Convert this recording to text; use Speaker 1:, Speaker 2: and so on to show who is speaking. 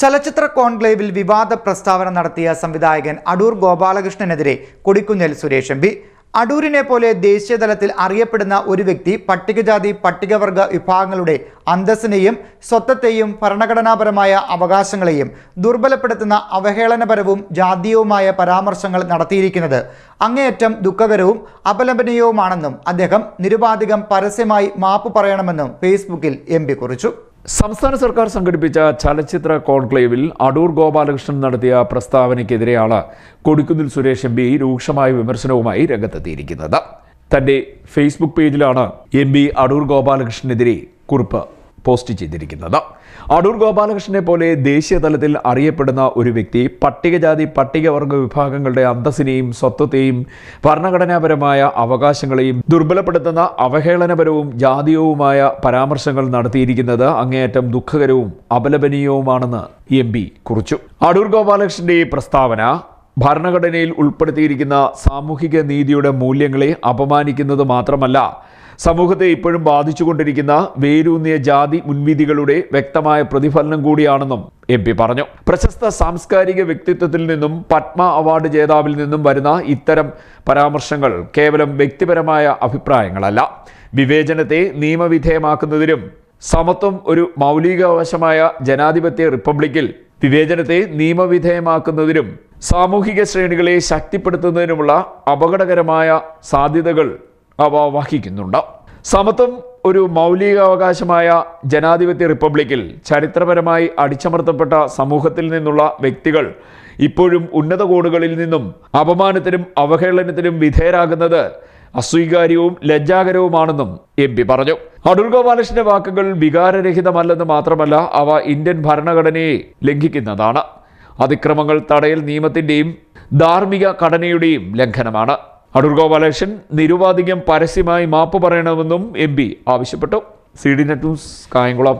Speaker 1: ചലച്ചിത്ര കോൺക്ലേവിൽ വിവാദ പ്രസ്താവന നടത്തിയ സംവിധായകൻ അടൂർ ഗോപാലകൃഷ്ണനെതിരെ കൊടിക്കുന്നിൽ സുരേഷ് എം പി. അടൂരിനെ പോലെ ദേശീയതലത്തിൽ അറിയപ്പെടുന്ന ഒരു വ്യക്തി പട്ടികജാതി പട്ടികവർഗ വിഭാഗങ്ങളുടെ അന്തസ്സിനെയും സ്വത്വത്തെയും ഭരണഘടനാപരമായ അവകാശങ്ങളെയും ദുർബലപ്പെടുത്തുന്ന അവഹേളനപരവും ജാതീയവുമായ പരാമർശങ്ങൾ നടത്തിയിരിക്കുന്നത് അങ്ങേയറ്റം ദുഃഖകരവും അപലപനീയവുമാണെന്നും അദ്ദേഹം നിരുപാധികം പരസ്യമായി മാപ്പ് പറയണമെന്നും ഫേസ്ബുക്കിൽ എം കുറിച്ചു.
Speaker 2: സംസ്ഥാന സർക്കാർ സംഘടിപ്പിച്ച ചലച്ചിത്ര കോൺക്ലേവിൽ അടൂർ ഗോപാലകൃഷ്ണൻ നടത്തിയ പ്രസ്താവനയ്ക്കെതിരെയാണ് കൊടിക്കുന്നിൽ സുരേഷ് എം പി രൂക്ഷമായ വിമർശനവുമായി രംഗത്തെത്തിയിരിക്കുന്നത്. തന്റെ ഫേസ്ബുക്ക് പേജിലാണ് എം പി അടൂർ ഗോപാലകൃഷ്ണനെതിരെ കുറിപ്പ് പോസ്റ്റ് ചെയ്തിരിക്കുന്നത്. അടൂർ ഗോപാലകൃഷ്ണനെ പോലെ ദേശീയ തലത്തിൽ അറിയപ്പെടുന്ന ഒരു വ്യക്തി പട്ടികജാതി പട്ടികവർഗ വിഭാഗങ്ങളുടെ അന്തസ്സിനെയും സ്വത്വത്തെയും ഭരണഘടനാപരമായ അവകാശങ്ങളെയും ദുർബലപ്പെടുത്തുന്ന അവഹേളനപരവും ജാതീയവുമായ പരാമർശങ്ങൾ നടത്തിയിരിക്കുന്നത് അങ്ങേയറ്റം ദുഃഖകരവും അപലപനീയവുമാണെന്ന് എം പി കുറിച്ചു. അടൂർ ഗോപാലകൃഷ്ണന്റെ പ്രസ്താവന ഭരണഘടനയിൽ ഉൾപ്പെടുത്തിയിരിക്കുന്ന സാമൂഹിക നീതിയുടെ മൂല്യങ്ങളെ അപമാനിക്കുന്നത് മാത്രമല്ല സമൂഹത്തെ ഇപ്പോഴും ബാധിച്ചുകൊണ്ടിരിക്കുന്ന വേരൂന്നിയ ജാതി മുൻവിധികളുടെ വ്യക്തമായ പ്രതിഫലനം കൂടിയാണെന്നും എം പി പറഞ്ഞു. പ്രശസ്ത സാംസ്കാരിക വ്യക്തിത്വത്തിൽ നിന്നും പത്മ അവാർഡ് ജേതാവിൽ നിന്നും വരുന്ന ഇത്തരം പരാമർശങ്ങൾ കേവലം വ്യക്തിപരമായ അഭിപ്രായങ്ങളല്ല. വിവേചനത്തെ നിയമവിധേയമാക്കുന്നതിനും സമത്വം ഒരു മൗലികാവശമായ ജനാധിപത്യ റിപ്പബ്ലിക്കിൽ വിവേചനത്തെ നിയമവിധേയമാക്കുന്നതിനും സാമൂഹിക ശ്രേണികളെ ശക്തിപ്പെടുത്തുന്നതിനുമുള്ള അപകടകരമായ സാധ്യതകൾ വഹിക്കുന്നുണ്ട് സമത്വം ഒരു മൗലികാവകാശമായ ജനാധിപത്യ റിപ്പബ്ലിക്കിൽ ചരിത്രപരമായി അടിച്ചമർത്തപ്പെട്ട സമൂഹത്തിൽ നിന്നുള്ള വ്യക്തികൾ ഇപ്പോഴും ഉന്നത കോണുകളിൽ നിന്നും അപമാനത്തിനും അവഹേളനത്തിനും വിധേയരാകുന്നത് അസ്വീകാര്യവും ലജ്ജാകരവുമാണെന്നും എം പി പറഞ്ഞു. അടൂർ ഗോപാലകൃഷ്ണന്റെ വാക്കുകൾ വികാരരഹിതമല്ലെന്ന് മാത്രമല്ല അവ ഇന്ത്യൻ ഭരണഘടനയെ ലംഘിക്കുന്നതാണ്. അതിക്രമങ്ങൾ തടയൽ നിയമത്തിന്റെയും ധാർമ്മിക ഘടനയുടെയും ലംഘനമാണ്. അടൂർ ഗോപാലകൃഷ്ണൻ നിരുപാധികം പരസ്യമായി മാപ്പ് പറയണമെന്നും എം ആവശ്യപ്പെട്ടു. C D Net News Kayamkulam.